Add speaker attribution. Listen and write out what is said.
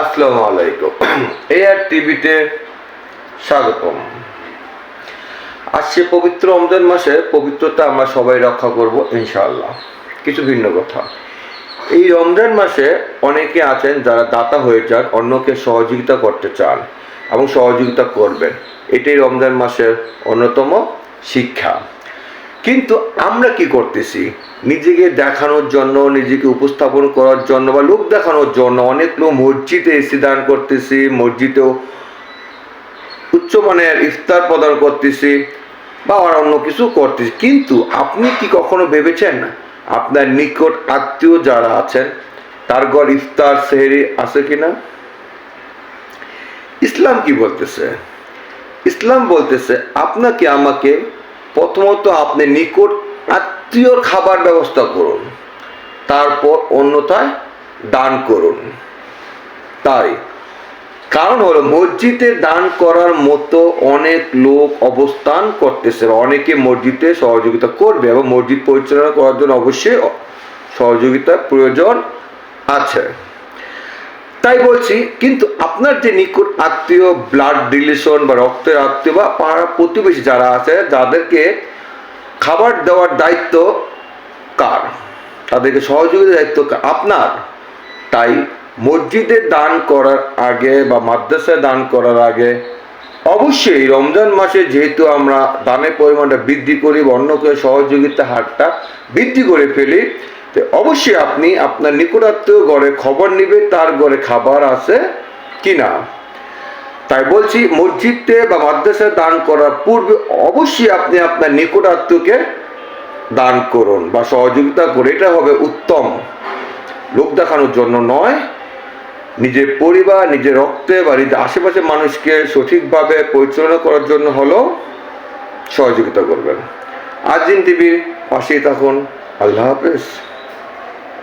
Speaker 1: আসসালামু আলাইকুম। এআর টিভিতে স্বাগতম। আজকে পবিত্র রমজান মাসে পবিত্রতা আমরা সবাই রক্ষা করব, ইনশাআল্লাহ। কিছু ভিন্ন কথা। এই রমজান মাসে অনেকে আছেন যারা দাতা হয়ে যান, অন্যকে সহযোগিতা করতে চান এবং সহযোগিতা করবেন। এটাই রমজান মাসের অন্যতম শিক্ষা। কিন্তু আমরা কি করতেছি? নিজেকে দেখানোর জন্য, নিজেকে উপস্থাপন করার জন্য বা লোক দেখানোর জন্য অনেক লোক মসজিদে এসে দান করতেছি, মসজিদেও উচ্চমানের ইফতার প্রদান করতেছি বা অন্য কিছু করতেছি। কিন্তু আপনি কি কখনো ভেবেছেন আপনার নিকট আত্মীয় যারা আছেন, তার ঘর ইফতার সেহেরি আছে কিনা? ইসলাম কি বলতেছে? ইসলাম বলতেছে, আপনাকে আমাকে প্রথমত আপনি নিকট আত্মীয়র খাবার ব্যবস্থা করুন। তারপর অন্যথায় দান করুন। তাই, কারণ হলো মসজিদে দান করার মতো অনেক লোক অবস্থান করতেছে অনেকে মসজিদে সহযোগিতা করবে এবং মসজিদ পরিচালনা করার জন্য অবশ্যই সহযোগিতার প্রয়োজন আছে। তাই বলছি, কিন্তু আপনার যে নিকট আত্মীয় ব্লাড রিলেশন বা রক্তের আত্মীয় বা পাড়া প্রতিবেশী যারা আছে, যাদেরকে খাবার দেওয়ার দায়িত্ব কার তাদেরকে সহযোগিতার দায়িত্ব? আপনার তাই মসজিদে দান করার আগে বা মাদ্রাসায় দান করার আগে অবশ্যই, রমজান মাসে যেহেতু আমরা দানের পরিমাণটা বৃদ্ধি করি বা অন্যকে সহযোগিতা হারটা বৃদ্ধি করে ফেলি, তো অবশ্যই আপনি আপনার নিকটাত্মীয় ঘরে খবর নিবে, তার ঘরে খাবার আছে কিনা। তাই বলছি, মসজিদে বা মাদ্রাসায় দান করার পূর্বে অবশ্যই আপনি আপনার নিকট আত্মীয়কে দান করুন বা সহযোগিতা করে এটা হবে উত্তম। লোক দেখানোর জন্য নয়। নিজের পরিবার নিজের রক্তে বা নিজের আশেপাশের মানুষকে সঠিকভাবে পরিচালনা করার জন্য হলো সহযোগিতা করবেন। আজিন টিভির পাশেই থাকুন। আল্লাহ হাফেজ।